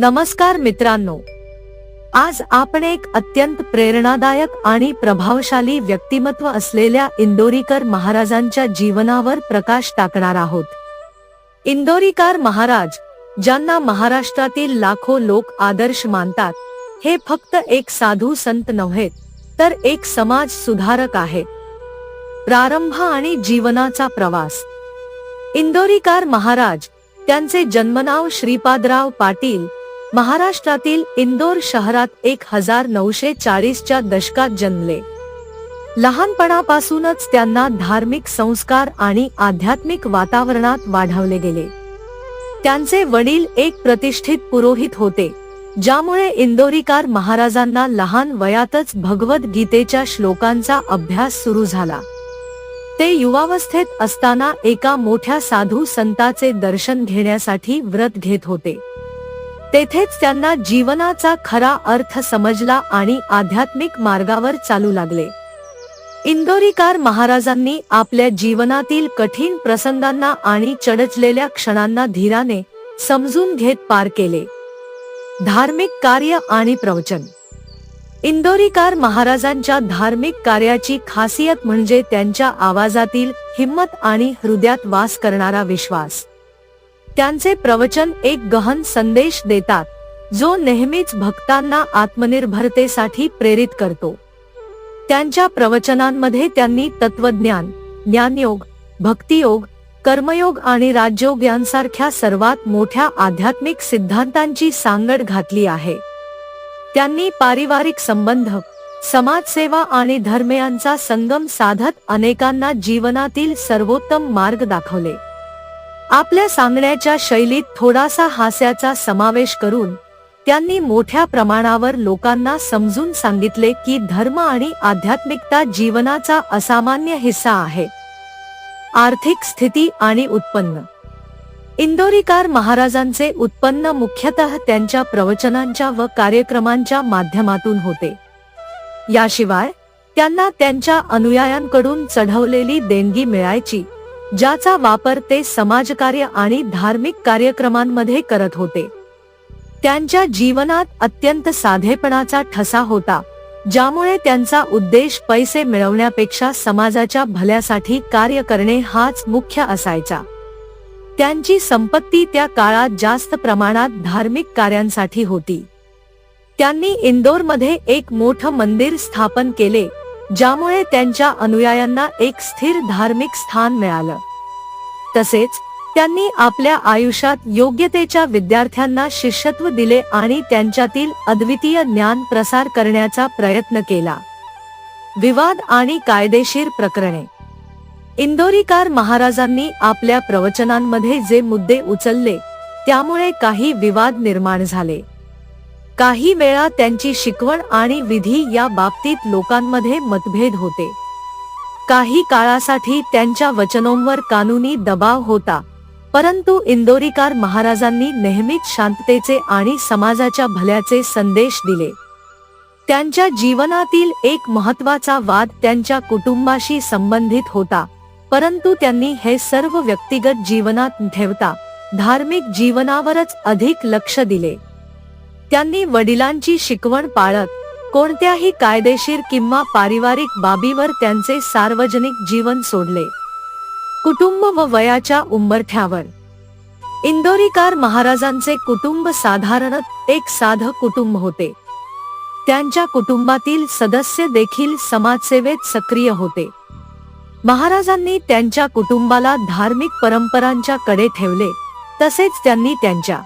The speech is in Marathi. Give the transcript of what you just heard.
नमस्कार मित्रांनो. आज आपण एक अत्यंत प्रेरणादायक आणि प्रभावशाली व्यक्तिमत्व असलेल्या इंदोरीकर महाराजांच्या जीवनावर प्रकाश टाकणार आहोत. इंदोरीकर महाराज ज्यांना महाराष्ट्रातील लाखो लोक आदर्श मानतात हे फक्त एक साधू संत नव्हेत तर एक समाज सुधारक आहे. प्रारंभ आणि जीवनाचा प्रवास. इंदोरीकर महाराज त्यांचे जन्मनाव श्रीपादराव पाटील महाराष्ट्रातील इंदोर शहरात एक हजार नऊशे चाळीसच्या दशकात जन्मले. लहानपणापासूनच त्यांना धार्मिक संस्कार आणि आध्यात्मिक वातावरणात वाढवले गेले. त्यांचे वडील एक प्रतिष्ठित पुरोहित होते ज्यामुळे इंदोरीकार महाराजांना लहान वयातच भगवत गीतेच्या श्लोकांचा अभ्यास सुरू झाला. ते युवावस्थेत असताना एका मोठ्या साधू संताचे दर्शन घेण्यासाठी व्रत घेत होते. तेथेच त्यांना जीवनाचा खरा अर्थ समजला आणि आध्यात्मिक मार्गावर चालू लागले. इंदोरीकार महाराजांनी आपल्या जीवनातील कठीण प्रसंगांना आणि चडचलेल्या क्षणांना धीराने समजून घेत पार केले. धार्मिक कार्य आणि प्रवचन. इंदोरीकार महाराजांच्या धार्मिक कार्याची खासियत म्हणजे त्यांच्या आवाजातील हिम्मत आणि हृदयात वास करणारा विश्वास. त्यांचे प्रवचन एक गहन संदेश देतात जो नेहमीच भक्तांना आत्मनिर्भरतेसाठी प्रेरित करतो. त्यांच्या प्रवचनांमध्ये त्यांनी तत्वज्ञान ज्ञानयोग भक्तियोग कर्मयोग आणि राजयोग यांसारख्या सर्वात मोठ्या आध्यात्मिक सिद्धांतांची सांगड घातली आहे. त्यांनी पारिवारिक संबंध समाजसेवा आणि धर्म यांचा संगम साधत अनेकांना जीवनातील सर्वोत्तम मार्ग दाखवले. आपल्या सांगण्याच्या शैलीत थोडासा हास्याचा समावेश करून त्यांनी मोठ्या प्रमाणावर लोकांना समजून सांगितले की धर्म आणि आध्यात्मिकता जीवनाचा असामान्य हिस्सा आहे. आर्थिक स्थिती आणि उत्पन्न. इंदोरीकार महाराजांचे उत्पन्न मुख्यतः त्यांच्या प्रवचनांच्या व कार्यक्रमांच्या माध्यमातून होते. याशिवाय त्यांना त्यांच्या अनुयायांकडून चढवलेली देणगी मिळायची. ज्याचा वापर ते समाजकार्य आणि धार्मिक कार्यक्रमांमध्ये करत होते. त्यांच्या जीवनात अत्यंत साधेपणाचा ठसा होता ज्यामुळे त्यांचा उद्देश पैसे मिळवण्यापेक्षा समाजाच्या भल्यासाठी कार्य करणे हाच मुख्य असायचा. त्यांची संपत्ती त्या काळात जास्त प्रमाणात धार्मिक कार्यांसाठी होती. त्यांनी इंदोरमध्ये एक मोठं मंदिर स्थापन केले ज्यामुळे त्यांच्या अनुयायांना एक स्थिर धार्मिक स्थान मिळालं. तसेच त्यांनी आपल्या आयुष्यात योग्यतेच्या विद्यार्थ्यांना शिष्यत्व दिले आणि त्यांच्यातील अद्वितीय ज्ञान प्रसार करण्याचा प्रयत्न केला. विवाद आणि कायदेशीर प्रकरणे. इंदोरीकार महाराजांनी आपल्या प्रवचनांमध्ये जे मुद्दे उचलले त्यामुळे काही विवाद निर्माण झाले. काही वेळा त्यांची शिकवण आणि विधी या बाबतीत लोकांमध्ये मतभेद होते. काही काळासाठी त्यांच्या वचनोंवर कानूनी दबाव होता परंतु इंदोरीकार महाराजांनी नेहमीच शांततेचे आणि समाजाच्या भल्याचे संदेश दिले. त्यांच्या जीवनातील एक महत्त्वाचा वाद त्यांच्या कुटुंबाशी संबंधित होता परंतु त्यांनी हे सर्व व्यक्तिगत जीवनात ठेवता धार्मिक जीवनावरच अधिक लक्ष दिले. त्यांनी वडिलांची शिकवण पाळत कोणत्याही कायदेशीर किंवा पारिवारिक बाबीवर त्यांचे सार्वजनिक जीवन सोडले. कुटुंब व वयाच्या उंबरठ्यावर. इंदोरीकार महाराजांचे कुटुंब साधारणत एक साध कुटुंब होते. त्यांच्या कुटुंबातील सदस्य देखील समाजसेवेत सक्रिय होते. महाराजांनी त्यांच्या कुटुंबाला धार्मिक परंपरांच्या कडे ठेवले तसेच त्यांनी त्यांच्या